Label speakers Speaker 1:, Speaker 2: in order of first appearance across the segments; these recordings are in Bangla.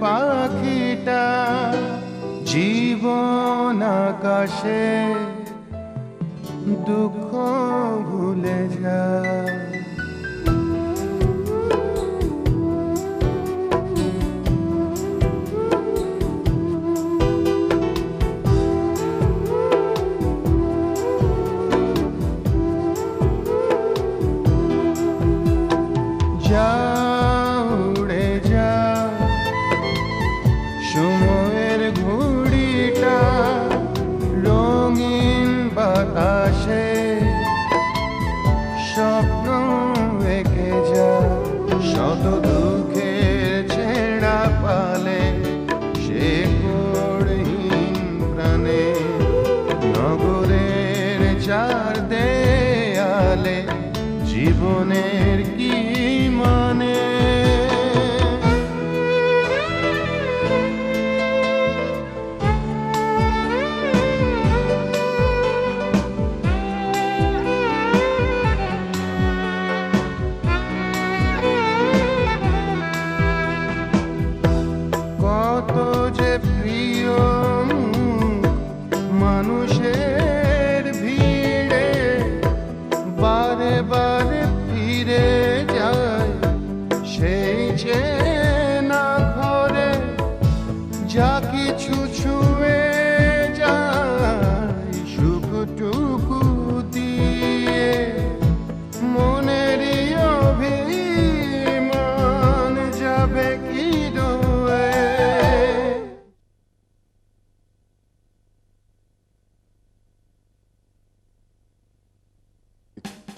Speaker 1: পাখিটা জীবন আকাশে দুঃখ ভুলে যায়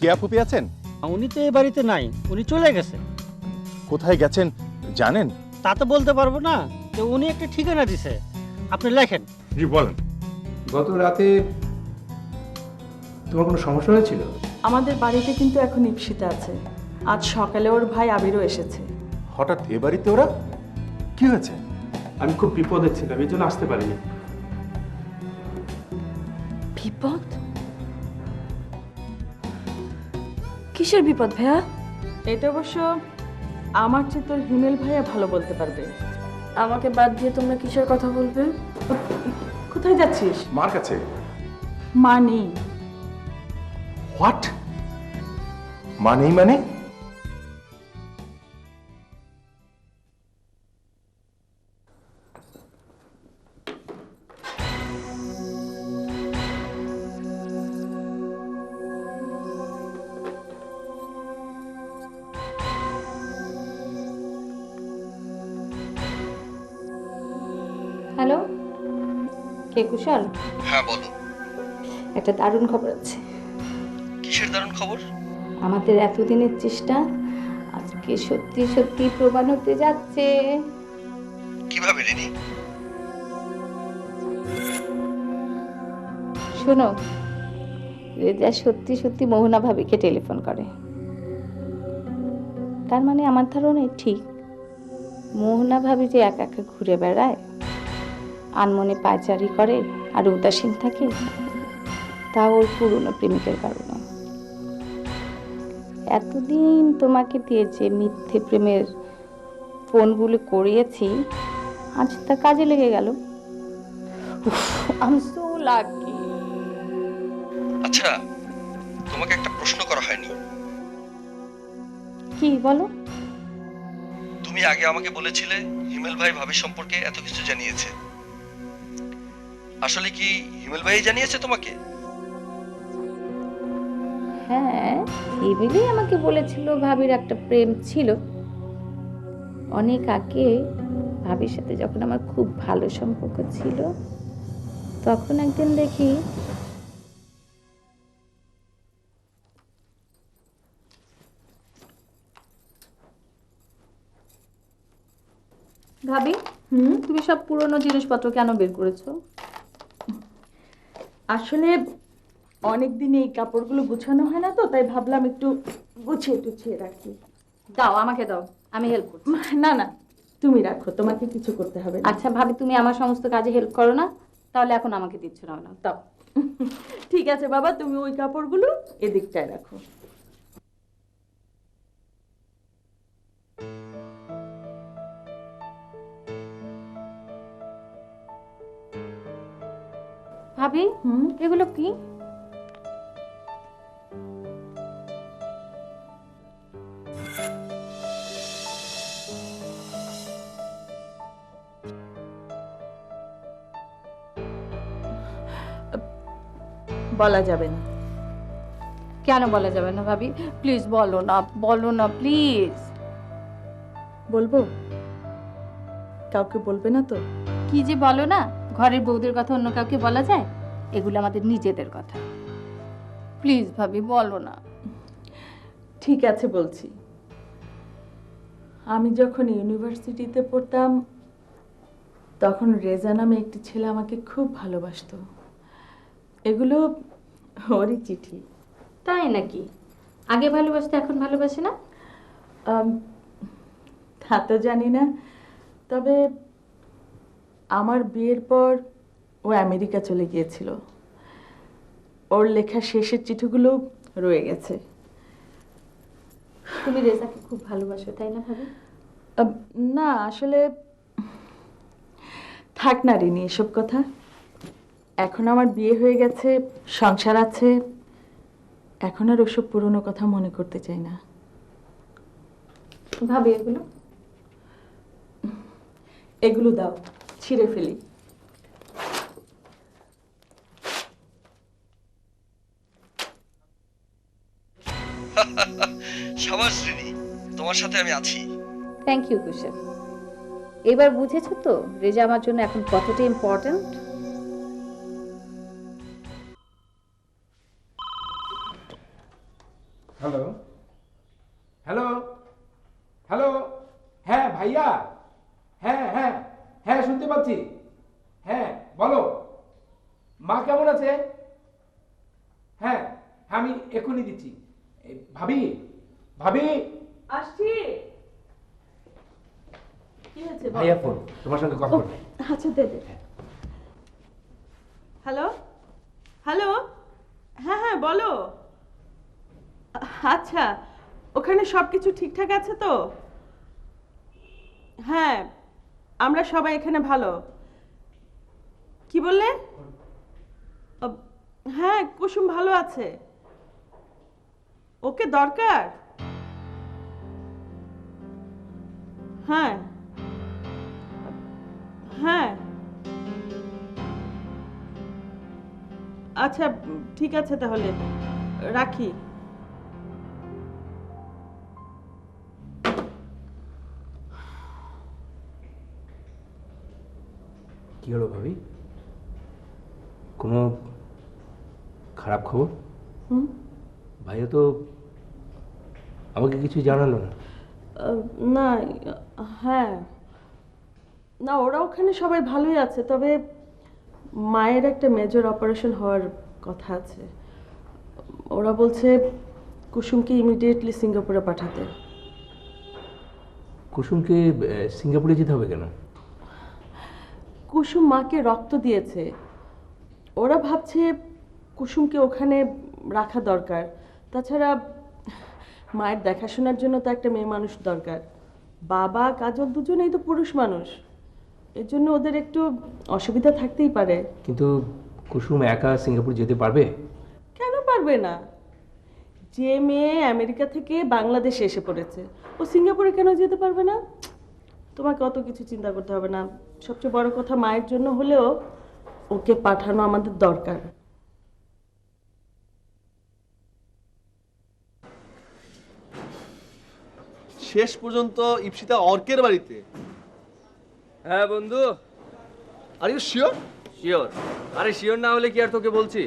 Speaker 1: কে
Speaker 2: আপু আছেন
Speaker 3: উনি তো এ বাড়িতে নাই উনি চলে গেছে।
Speaker 2: কোথায় গেছেন জানেন?
Speaker 3: তা তো বলতে পারব না যে উনি একটা ঠিকানা দিছে। আপনি লেখেন।
Speaker 4: জি বলেন।
Speaker 5: গত রাতে তোমার কোনো সমস্যা হয়েছিল?
Speaker 6: আমাদের বাড়িতে কিন্তু এখন ইপসিতা আছে। আজ সকালে ওর ভাই আবিরও এসেছে।
Speaker 2: হঠাৎ এ বাড়িতে ওরা? কি হয়েছে?
Speaker 5: আমি খুব বিপদে ছিলাম এই জন্য আসতে পারিনি।
Speaker 7: বিপদ? কিসের বিপদ ভাইয়া?
Speaker 6: এটা অবশ্য আমার চেয়ে তোর হিমেল ভাইয়া ভালো বলতে পারবে।
Speaker 7: আমাকে বাদ দিয়ে তোমরা কিসের কথা বলবে?
Speaker 6: কোথায় যাচ্ছিস?
Speaker 2: মার কাছে।
Speaker 6: মা নেই
Speaker 2: হোয়াট মা নেই মানে?
Speaker 7: কে কুশল?
Speaker 8: হ্যাঁ বলো।
Speaker 7: একটা দারুণ খবর আছে।
Speaker 8: কিসের দারুণ খবর?
Speaker 7: আমাদের এতদিনের চেষ্টা আজকে সত্যি সত্যি প্রমাণ হতে যাচ্ছে।
Speaker 8: কীভাবে রিনি
Speaker 7: শোনো রেজা সত্যি সত্যি মোহনা ভাবিকে টেলিফোন করে। তার মানে আমার ধারণাই ঠিক। মোহনা ভাবি যে একা একা ঘুরে বেড়ায় আনমনে পায়চারি করে আর উদাসীন থাকে তা ওর পুরনো প্রেমিকের কারণে। এতদিন তোমাকে দিয়ে যে মিথ্যে প্রেমের ফোনগুলো করিয়েছি আজ তা কাজে লেগে গেল। আমি সো লাকি
Speaker 8: আচ্ছা তোমাকে একটা প্রশ্ন করা হয়নি।
Speaker 7: কি বলো?
Speaker 8: তুমি আগে আমাকে বলেছিলে হিমেল ভাই ভাবি সম্পর্কে এত কিছু জানিয়েছে। আসলে কি হিমেল ভাই জানিয়েছে তোমাকে?
Speaker 7: হ্যাঁ এমনি আমাকে বলেছিল ভাবির একটা প্রেম ছিল। অনেক আগে ভাবির সাথে যখন আমার খুব ভালো সম্পর্ক ছিল তখন একদিন দেখি ভাবি হুম? তুমি সব পুরনো জিনিসপত্র কেন বের করেছ?
Speaker 6: আসলে অনেক দিন এই কাপড়গুলো গুছানো হয় না তো তাই ভাবলাম একটু গুছিয়ে টুছিয়ে রাখি।
Speaker 7: দাও আমাকে দাও আমি হেল্প করছি।
Speaker 6: না না তুমি রাখো তোমাকে কিছু করতে হবে না।
Speaker 7: আচ্ছা ভাবি তুমি আমার সমস্ত কাজে হেল্প করো না তাহলে এখন আমাকে দিচ্ছ না না দাও।
Speaker 6: ঠিক আছে বাবা তুমি ওই কাপড়গুলো এদিকটায় রাখো।
Speaker 7: ভাবি
Speaker 6: হুম
Speaker 7: এগুলো কি?
Speaker 6: বলা যাবে না।
Speaker 7: কেন বলা যাবে না ভাবি? প্লিজ বলো না বলো না প্লিজ।
Speaker 6: বলব? কাউকে বলবে না তো?
Speaker 7: কি যে বলো না ঘরের বউদের কথা অন্য কাউকে বলা যায়? এগুলো আমাদের নিজেদের কথা। প্লিজ ভাবি বলো না।
Speaker 6: ঠিক আছে বলছি। আমি যখন ইউনিভার্সিটিতে পড়তাম তখন রেজা নামে একটি ছেলে আমাকে খুব ভালোবাসতো। এগুলো ওরই চিঠি।
Speaker 7: তাই নাকি? আগে ভালোবাসতে এখন ভালোবাসে না?
Speaker 6: তা তো জানি না। তবে আমার বিয়ের পর ও আমেরিকা চলে গিয়েছিল। ওর লেখা শেষের চিঠিগুলো রয়ে গেছে।
Speaker 7: তুমি রেজাকে খুব ভালোবাসো তাই না ভাবি?
Speaker 6: না আসলে থাক না রিনি এসব কথা। এখন আমার বিয়ে হয়ে গেছে সংসার আছে। এখন আর ওসব পুরনো কথা মনে করতে চাই না।
Speaker 7: ভাবি এগুলো?
Speaker 6: এগুলো দাও ছিঁড়ে ফেলি।
Speaker 8: তোমার সাথে আমি আছি।
Speaker 7: থ্যাংক ইউ কুশল এবার বুঝেছ তো রেজা আমার জন্য এখন কতটা ইম্পর্ট্যান্ট
Speaker 5: হ্যালো হ্যালো হ্যালো হ্যাঁ ভাইয়া। হ্যাঁ হ্যাঁ হ্যাঁ শুনতে পাচ্ছি। হ্যাঁ বলো। মা কেমন আছে? হ্যাঁ হ্যাঁ আমি এখনই দিচ্ছি। ভাবি ভাবি।
Speaker 6: আসছি। কি হয়েছে
Speaker 5: ভাইয়া ফোন তোমার সঙ্গে কথা বলবে
Speaker 6: আচ্ছা দে দে। হ্যালো? হ্যালো? হ্যাঁ হ্যাঁ বলো। আচ্ছা ওখানে সব কিছু ঠিকঠাক আছে তো? হ্যাঁ আমরা সবাই এখানে ভালো। কি বললে? হ্যাঁ কুসুম ভালো আছে। ওকে দরকার? হ্যাঁ। হ্যাঁ। আচ্ছা ঠিক আছে তাহলে। রাখি।
Speaker 5: কি হলো ভাবি? কোনো খারাপ খবর?
Speaker 6: হুম।
Speaker 5: ভাইয়া তো আমাকে কিছু জানালো না।
Speaker 6: না হ্যাঁ। না ওরা ওখানে সবাই ভালোই আছে তবে মায়ের একটা মেজর অপারেশন হওয়ার কথা আছে। ওরা বলছে কুসুমকে ইমিডিয়েটলি সিঙ্গাপুরে পাঠাতে।
Speaker 5: কুসুমকে সিঙ্গাপুরে যেতে হবে কেন?
Speaker 6: কুসুম মাকে রক্ত দিয়েছে। ওরা ভাবছে কুসুমকে ওখানে রাখা দরকার। তাছাড়া মায়ের দেখাশোনার জন্য তো একটা মেয়ে মানুষ দরকার। বাবা কাজল দুজনেই তো পুরুষ মানুষ। এর জন্য ওদের একটু অসুবিধা থাকতেই পারে।
Speaker 5: কিন্তু কুসুম একা সিঙ্গাপুর যেতে পারবে?
Speaker 6: কেন পারবে না? যে মেয়ে আমেরিকা থেকে বাংলাদেশে এসে পড়েছে ও সিঙ্গাপুরে কেন যেতে পারবে না? তোমাকে অত কিছু চিন্তা করতে হবে না। সবচেয়ে বড় কথা মায়ের জন্য হলেও ওকে পাঠানো আমাদের দরকার।
Speaker 4: শেষ পর্যন্ত ইপসিতা অর্কের বাড়িতে।
Speaker 9: হ্যাঁ বন্ধু।
Speaker 4: আর ইউ শিওর
Speaker 9: শিওর আরে শিওর না হলে কি আর তোকে বলছি?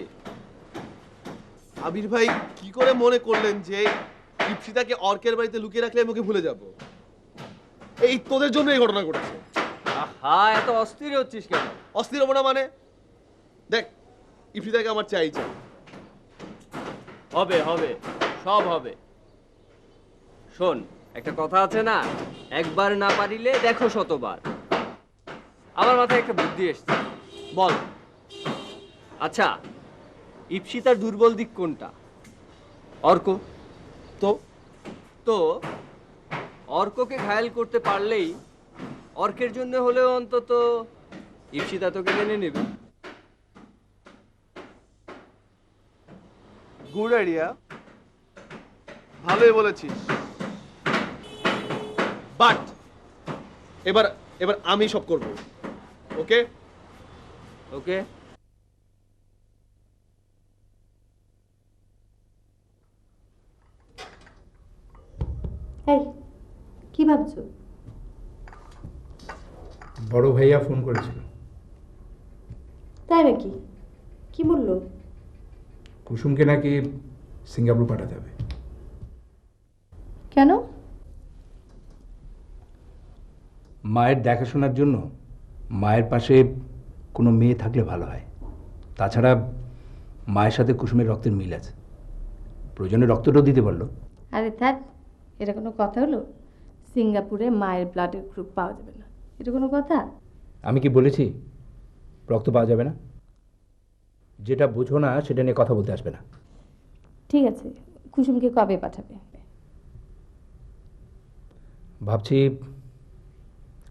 Speaker 4: আবির ভাই কি করে মনে করলেন যে ইপসিতাকে অর্কের বাড়িতে লুকিয়ে রাখলে আমি ওকে ভুলে যাব? এই তোদের জন্য এই ঘটনা ঘটেছে।
Speaker 9: আহা এত অস্থির হচ্ছিস কেন?
Speaker 4: অস্থির হব না মানে? দেখ ইপসিতাকে আমার চাই চাই
Speaker 9: হবে হবে সব হবে। শোন একটা কথা আছে না? একবার না পারিলে দেখো শতবার। আমার মাথায় একটা বুদ্ধি এসছে।
Speaker 4: বল।
Speaker 9: আচ্ছা ইপসিতার দুর্বল দিক কোনটা? অর্ক।
Speaker 4: তো?
Speaker 9: তো, অর্ককে ঘায়াল করতে পারলেই অর্কের জন্য হলেও অন্তত ইপসিতা তোকে মেনে নেবে।
Speaker 4: Good idea. ভালোই বলেছিস। বাট এবার এবার আমি সব করব। ওকে?
Speaker 9: ওকে।
Speaker 7: এই কি ভাবছ?
Speaker 5: বড় ভাইয়া ফোন করেছিল।
Speaker 7: তাই নাকি? কি বলল?
Speaker 5: কুসুমকে নাকি সিঙ্গাপুর পাঠাতে হবে।
Speaker 7: কেন?
Speaker 5: মায়ের দেখাশোনার জন্য মায়ের পাশে কোনো মেয়ে থাকলে ভালো হয়। তাছাড়া মায়ের সাথে কুসুমের রক্তের মিল আছে। প্রয়োজনে রক্তটাও দিতে পারল।
Speaker 7: আরে থাক এটা কোনো কথা হলো? সিঙ্গাপুরে মায়ের ব্লাডের গ্রুপ পাওয়া যাবে না। এটা কোনো কথা?
Speaker 5: আমি কি বলেছি? রক্ত পাওয়া যাবে না? যেটা বুঝো না সেটা নিয়ে কথা বলতে আসবে না।
Speaker 7: ঠিক আছে কুসুমকে কবে পাঠাবে?
Speaker 5: ভাবছি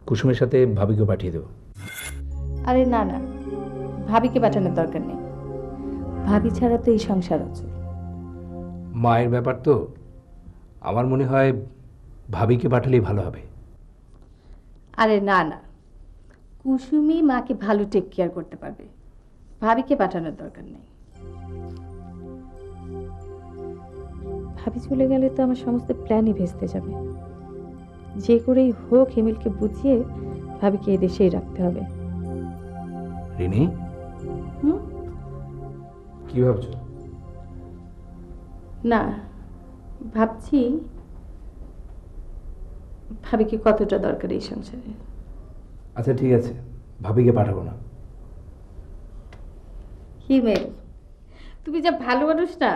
Speaker 5: কুসুমের সাথে ভাবিকে পাঠিয়ে দেবো।
Speaker 7: আরে না না। ভাবিকে পাঠানোর দরকার নেই। ভাবি ছাড়া তো এই সংসার আছে।
Speaker 5: মায়ের ব্যাপার তো আমার মনে হয় ভাবিকে পাঠালেই ভালো হবে।
Speaker 7: আরে না না। কুসুমি মাকে ভালো টেক কেয়ার করতে পারবে। ভাবিকে পাঠানোর দরকার নেই। ভাবি চলে গেলে তো আমার সমস্ত প্ল্যানই ভেস্তে যাবে। যে করেই হোক হেমিলকে বুঝিয়ে ভাবিকে এই দেশেই রাখতে হবে।
Speaker 5: রিনি?
Speaker 7: হুম?
Speaker 5: কি ভাবছ?
Speaker 7: না ভাবছি ভাবিকে কতটা দরকার এই সংসারে।
Speaker 5: আচ্ছা ঠিক আছে ভাবিকে পাঠাবো না।
Speaker 7: হিমেল তুমি যা ভালো মানুষ না।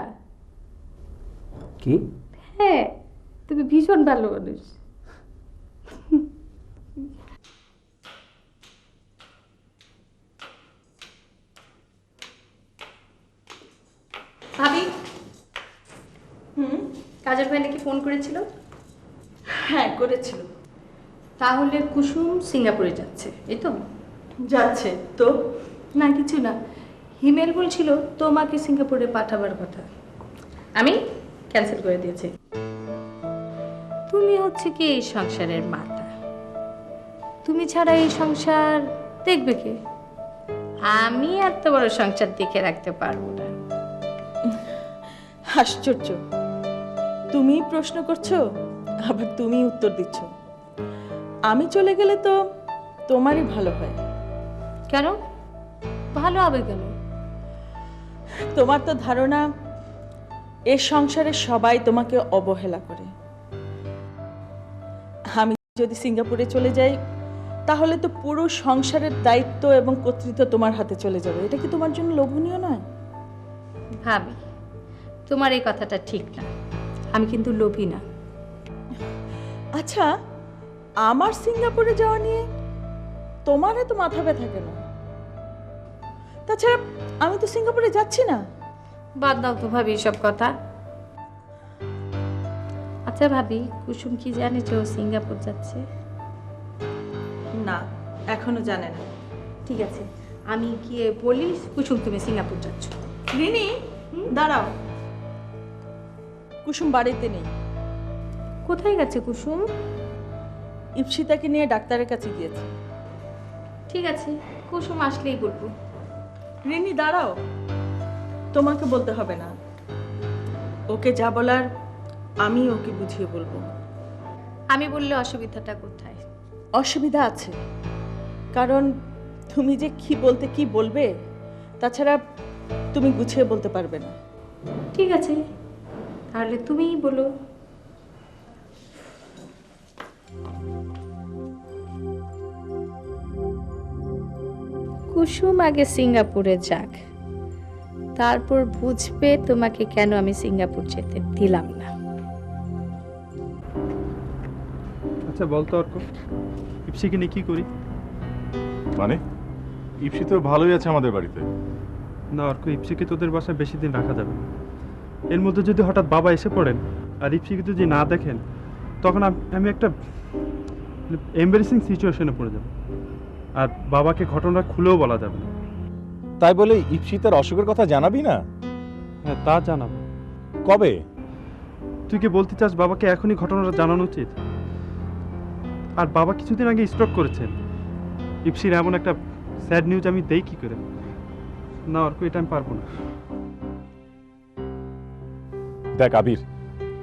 Speaker 5: কি?
Speaker 7: হ্যাঁ তুমি ভীষণ ভালো মানুষ। ভাবি। হুম কাজের ভাই নাকি ফোন করেছিল?
Speaker 6: হ্যাঁ করেছিল।
Speaker 7: তাহলে কুসুম সিঙ্গাপুরে যাচ্ছে এই তো?
Speaker 6: যাচ্ছে। তো?
Speaker 7: না কিছু না। হিমেল বলছিল তোমাকে সিঙ্গাপুরে পাঠাবার কথা। আমি ক্যান্সেল করে দিয়েছি। তুমি হচ্ছে কি এই সংসারের মাথা তুমি ছাড়া এই সংসার দেখবে কে? আমি এত বড় সংসার দেখে রাখতে পারব না।
Speaker 6: আশ্চর্য। তুমি প্রশ্ন করছ আবার তুমি উত্তর দিচ্ছ। আমি চলে গেলে তো তোমারই ভালো হয়।
Speaker 7: কেন? ভালো হবে কেন?
Speaker 6: তোমার তো ধারণা এ সংসারে সবাই তোমাকে অবহেলা করে। আমি যদি সিঙ্গাপুরে চলে যাই তাহলে তো পুরো সংসারের দায়িত্ব এবং কর্তৃত্ব তোমার হাতে চলে যাবে। এটা কি তোমার জন্য লোভনীয় নয়?
Speaker 7: ভাবি। তোমার এই কথাটা ঠিক না। আমি কিন্তু লোভী না।
Speaker 6: আচ্ছা আমার সিঙ্গাপুরে যাওয়া নিয়ে তোমার এত মাথা ব্যথা কেন? তাছাড়া আমি তো সিঙ্গাপুরে যাচ্ছি না।
Speaker 7: বাদ দাও তো ভাবি সব কথা। আচ্ছা ভাবি কুসুম কি জানে যে ও সিঙ্গাপুর যাচ্ছে?
Speaker 6: না এখনও জানে না।
Speaker 7: ঠিক আছে আমি গিয়ে বলি কুসুম তুমি সিঙ্গাপুর যাচ্ছ।
Speaker 6: রিনি দাঁড়াও। কুসুম বাড়িতে নেই।
Speaker 7: কোথায় গেছে কুসুম?
Speaker 6: ইপসিতাকে নিয়ে ডাক্তারের কাছে গিয়েছে।
Speaker 7: ঠিক আছে কুসুম আসলেই বলব।
Speaker 6: রিনি দাঁড়াও। তোমাকে বলতে হবে না। ওকে যা বলার আমি ওকে বুঝিয়ে বলব।
Speaker 7: আমি বললে অসুবিধাটা কোথায়?
Speaker 6: অসুবিধা আছে। কারণ তুমি যে কি বলতে কি বলবে তাছাড়া তুমি গুছিয়ে বলতে পারবে না।
Speaker 7: ঠিক আছে তাহলে তুমিই বলো। কুসুম আগে সিঙ্গাপুরে যাক। তারপর বুঝবে তোমাকে কেন আমি সিঙ্গাপুর যেতে দিলাম না।
Speaker 10: আচ্ছা বলতো অর্ক ইপসিকে নিয়ে কি করি?
Speaker 2: মানে? ইপসি তো ভালোই আছে আমাদের বাড়িতে।
Speaker 10: না অর্ক ইপসিকে তোদের বাসায় বেশি দিন রাখা যাবে না। এর মধ্যে যদি হঠাৎ বাবা এসে পড়েন আর ইপসিকে যদি না দেখেন তখন আমি একটা এম্বারেসিং সিচুয়েশনে পড়ে যাব। আর বাবাকে ঘটনা খুলেও বলা যাবে না।
Speaker 2: তাই বলে ইপসি তার অসুখের কথা জানাবি না?
Speaker 10: হ্যাঁ তা জানাব।
Speaker 2: কবে?
Speaker 10: তুই কি বলতে চাস বাবাকে এখনই ঘটনাটা জানানো উচিত? আর বাবা কিছুদিন আগে স্ট্রোক করেছেন। ইপসির এমন একটা স্যাড নিউজ আমি দেই কি করে? না অর্ক এটা আমি পারব না।
Speaker 2: দেখ আবির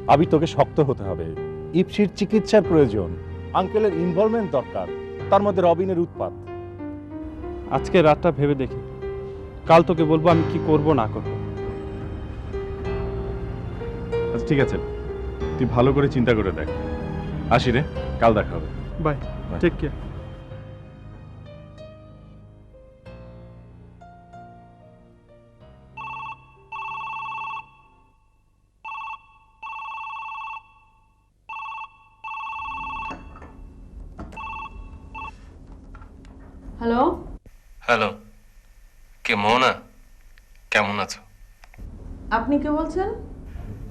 Speaker 2: আবির তোকে শক্ত হতে হবে। ইপসির চিকিৎসার প্রয়োজন আঙ্কেলের ইনভলভমেন্ট দরকার তার মধ্যে রবিনের উৎপাত।
Speaker 10: আজকে রাতটা ভেবে দেখি। কাল তোকে বলব আমি কি করব না করব।
Speaker 2: আচ্ছা ঠিক আছে। তুই ভালো করে চিন্তা করে দেখ। আসি রে কাল দেখা হবে।
Speaker 10: বাই টেক কেয়ার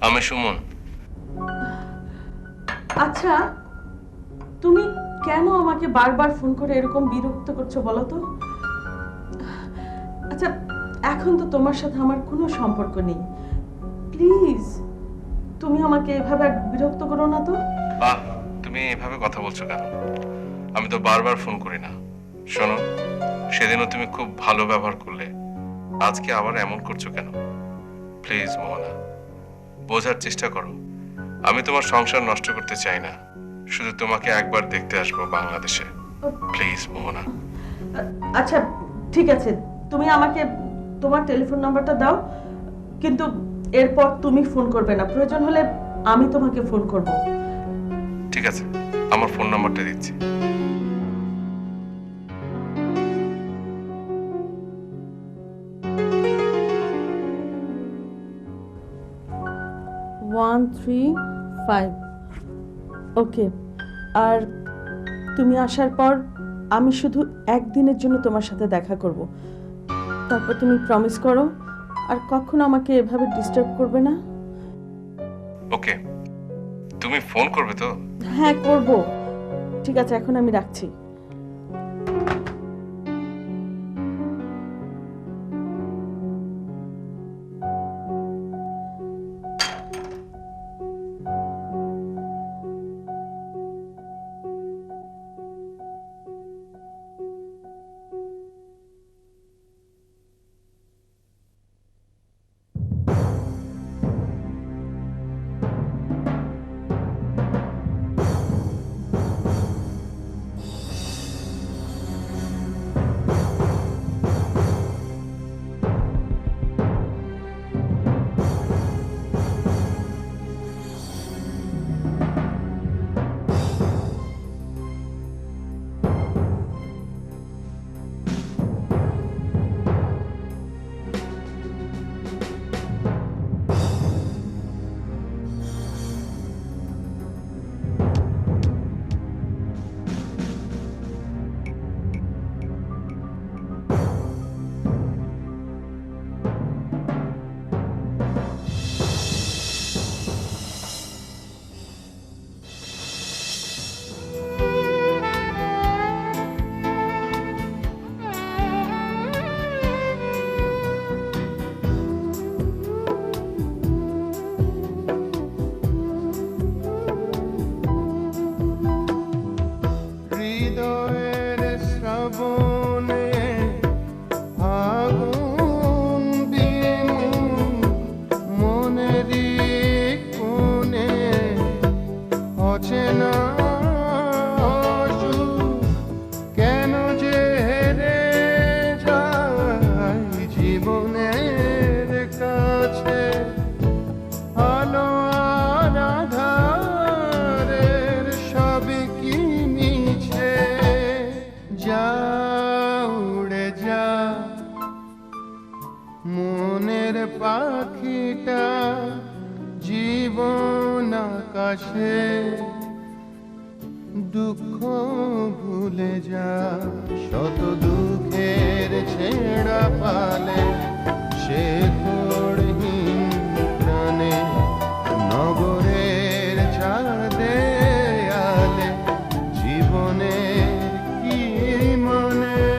Speaker 8: আমি সুমন।
Speaker 6: আচ্ছা তুমি কেন আমাকে বারবার ফোন করে এরকম বিরক্ত করছ বলো তো? আচ্ছা এখন তো তোমার সাথে আমার কোনো সম্পর্ক নেই। প্লিজ তুমি আমাকে এভাবে বিরক্ত করো না তো।
Speaker 8: আহ তুমি এভাবে কথা বলছো কেন? আমি তো বারবার ফোন করি না। শোনো সেদিনও তুমি খুব ভালো ব্যবহার করলে। আজকে আবার এমন করছ কেন? প্লিজ মোহনা বোঝার চেষ্টা করো। আমি তোমার সংসার নষ্ট করতে চাই না। শুধু তোমাকে একবার দেখতে আসব বাংলাদেশে। প্লিজ মোহনা।
Speaker 6: আচ্ছা ঠিক আছে। তুমি আমাকে তোমার টেলিফোন নাম্বারটা দাও কিন্তু এরপর তুমি ফোন করবে না। প্রয়োজন হলে আমি তোমাকে ফোন করব।
Speaker 8: ঠিক আছে আমার ফোন নাম্বারটা দিচ্ছি।
Speaker 6: ওয়ান থ্রি ফাইভ ওকে আর তুমি আসার পর আমি শুধু একদিনের জন্য তোমার সাথে দেখা করব। তারপর তুমি প্রমিস করো আর কখনো আমাকে এভাবে ডিস্টার্ব করবে না।
Speaker 8: ওকে তুমি ফোন করবে তো?
Speaker 6: হ্যাঁ করব। ঠিক আছে এখন আমি রাখছি।
Speaker 1: আকাশে দুঃখ ভুলে যা শত দুঃখের ছেড়া পালে